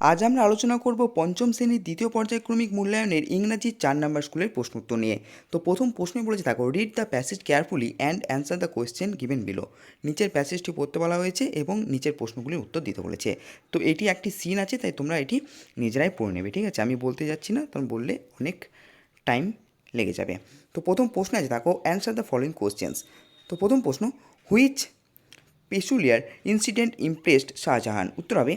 আজ আমরা আলোচনা করব পঞ্চম শ্রেণির দ্বিতীয় পর্যায়ক্রমিক মূল্যায়নের ইংরাজি চার নম্বর স্কুলের প্রশ্ন উত্তর নিয়ে। তো প্রথম প্রশ্নে বলেছে থাকো read the passage carefully and answer the question given below নিচের প্যাসেজটি পড়তে বলা হয়েছে এবং নিচের প্রশ্নগুলির উত্তর দিতে বলেছে। তো এটি একটি সিন আছে, তাই তোমরা এটি নিজেরাই পড়ে নেবে, ঠিক আছে? আমি বলতে যাচ্ছি না তখন বললে অনেক টাইম লেগে যাবে। তো প্রথম প্রশ্ন আছে, দেখো অ্যান্সার দ্য ফলোয়িং কোয়েশ্চেন্স তো প্রথম প্রশ্ন which peculiar incident impressed Shahjahan উত্তর হবে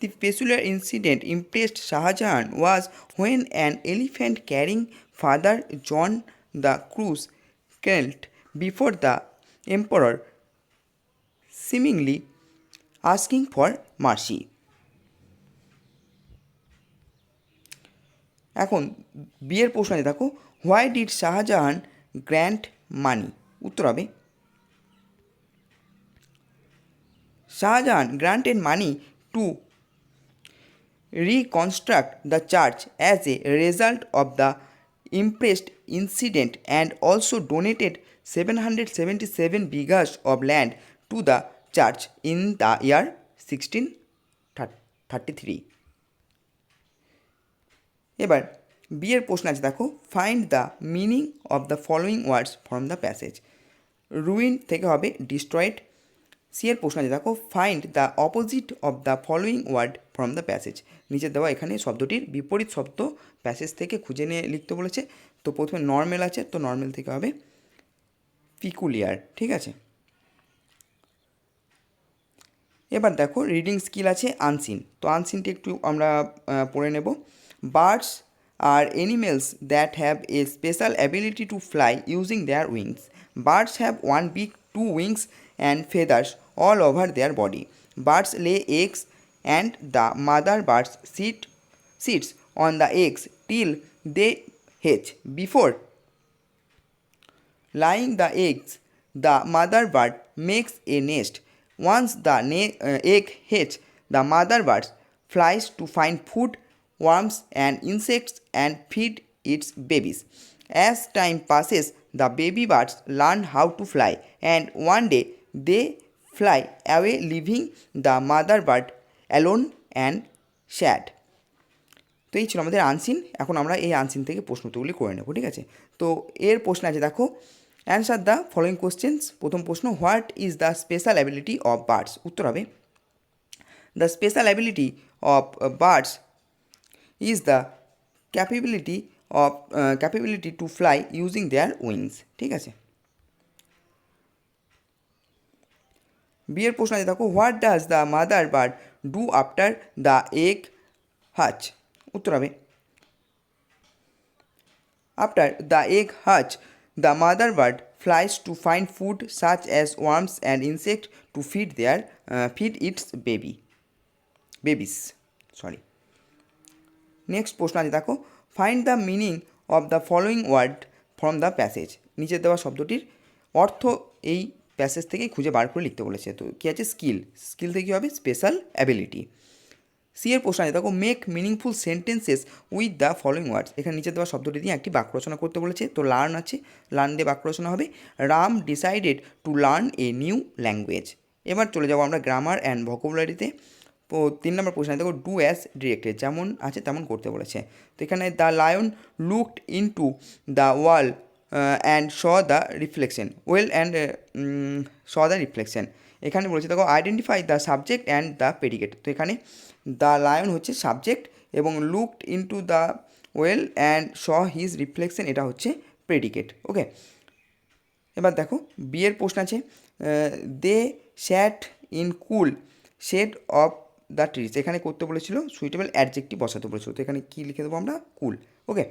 The peculiar incident impressed Shah Jahan was when an elephant carrying Father John the Cruz knelt before the emperor, seemingly asking for mercy. এখন বিয়ের প্রশ্ন দেখো why did Shahjahan grant money উত্তর হবে Shahjahan granted money to reconstruct the church as a result of the impressed incident and also donated 777 bighas of land to the church in the year 1633 এবার বিয়ের প্রশ্ন আছে দেখো find the meaning of the following words from the passage ruin থেকে হবে destroyed C এর প্রশ্ন আছে, দেখো find the opposite of the following word from the passage নিচে দেওয়া এখানে শব্দটির বিপরীত শব্দ প্যাসেজ থেকে খুঁজে নিয়ে লিখতে বলেছে। তো প্রথমে নর্মেল আছে, তো নর্মেল থেকে হবে পিকুলিয়ার ঠিক আছে? এবার দেখো রিডিং স্কিল আছে আনসিন তো আনসিনটি একটু আমরা পড়ে নেব। Birds R animals that have a special ability to fly using their wings birds have one big two wings and feathers all over their body. Birds lay eggs and the mother birds sit, sits on the eggs till they hatch. Before laying the eggs, the mother bird makes a nest. Once the uh, egg hatches, the mother bird flies to find food, worms, and insects and feed its babies. As time passes, the baby birds learn how to fly, and one day they fly away, leaving the mother bird alone and sad. তো এই ছিল আমাদের unseen এখন আমরা এই unseen থেকে প্রশ্ন উত্তরগুলি করে নেব ঠিক আছে? তো এর প্রশ্ন আছে দেখো অ্যান্সার দ্য ফলোয়িং কোশ্চেন্স প্রথম প্রশ্ন what is the special ability of birds উত্তর হবে the special ability of birds is the capability of capability to fly using their wings ঠিক আছে? বিয়ের প্রশ্ন আছে, দেখো what does the mother bird do after the egg hatch উত্তর হবে after the egg hatch the mother bird flies to find food such as worms and insect to feed their feed its baby babies sorry next প্রশ্ন আছে, দেখো find the meaning of the following word from the passage নিচে দেওয়া শব্দটির অর্থ এই passage থেকেই খুঁজে বার করে লিখতে বলেছে। তো কী আছে? স্কিল। স্কিল থেকে কী হবে? Special ability. সি এর প্রশ্ন আছে। দেখো, make meaningful sentences with the following words. এখানে নিচে দেওয়া শব্দটি দিয়ে একটি বাক্য রচনা করতে বলেছে। তো লার্ন আছে। লার্ন দিয়ে বাক্য রচনা হবে। Ram decided to learn a new language. এবার চলে যাব আমরা গ্রামার অ্যান্ড ভোকাবুলারিতে। তো তিন নম্বর প্রশ্ন দেখো, ডু অ্যাজ ডিরেক্টেড। যেমন আছে, তেমন করতে বলেছে। তো এখানে the lion looked in to the wall and saw the reflection well and saw the reflection এখানে বলেছে, দেখো identify the subject and the predicate তো এখানে দ্য লায়ন হচ্ছে সাবজেক্ট এবং looked into the well and saw his reflection এটা হচ্ছে predicate okay এবার দেখো বিয়ের প্রশ্ন আছে they sat in cool shade of the trees এখানে করতে বলেছিল সুইটেবল অ্যাডজেক্টিভ বসাতে বলেছিল। তো এখানে কী লিখে দেবো আমরা? কুল ওকে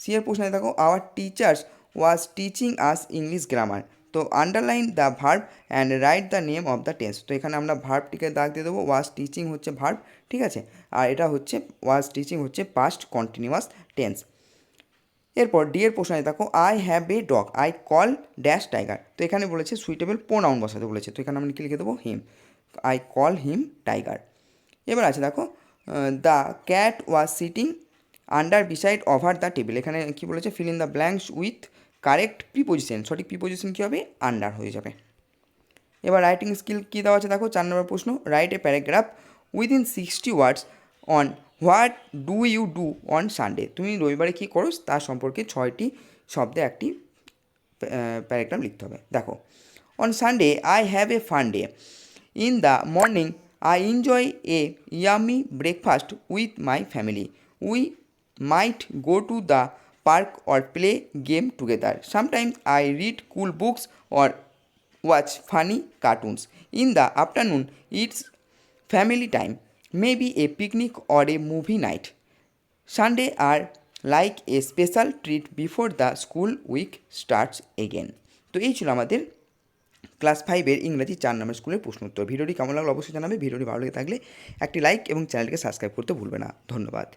সি এর প্রশ্ন দেখো our teachers was teaching us English grammar তো underline the verb and write the name of the tense তো এখানে আমরা ভার্বটিকে দাগ দিয়ে দেবো ওয়াজ টিচিং হচ্ছে ভার্ব ঠিক আছে? আর এটা হচ্ছে ওয়াজ টিচিং হচ্ছে পাস্ট কন্টিনিউয়াস টেন্স এরপর ডি এর প্রশ্ন দেখো I have a dog I call dash tiger তো এখানে বলেছে সুইটেবল প্রোনাউন বসাতে বলেছে। তো এখানে আমরা কি লিখে দেবো? Him I call him tiger এবার আছে দেখো the cat was sitting under beside over the table এখানে কী বলেছে? Fill in the blanks with correct preposition সঠিক প্রিপোজিশন কী হবে? আন্ডার হয়ে যাবে। এবার রাইটিং স্কিল কী দেওয়া আছে? দেখো, চার নম্বর প্রশ্ন write a paragraph within sixty words on what do you do on Sunday তুমি রবিবারে কী করো? তার সম্পর্কে ছয়টি শব্দে একটি প্যারাগ্রাফ লিখতে হবে। দেখো on Sunday I have a fun day in the morning I enjoy a yummy breakfast with my family we might go to the park or play game together sometimes I read cool books or watch funny cartoons in the afternoon it's family time, maybe a picnic or a movie night. Sunday are like a special treat before the school week starts again. তো এই ছিল আমাদের class ফাইভের ইংরাজি চার নম্বর স্কুলের প্রশ্ন উত্তর। ভিডিওটি কেমন লাগল অবশ্যই জানাবে। ভিডিওটি ভালো লেগে থাকলে একটি লাইক এবং চ্যানেলটিকে সাবস্ক্রাইব করতে ভুলবে না। ধন্যবাদ।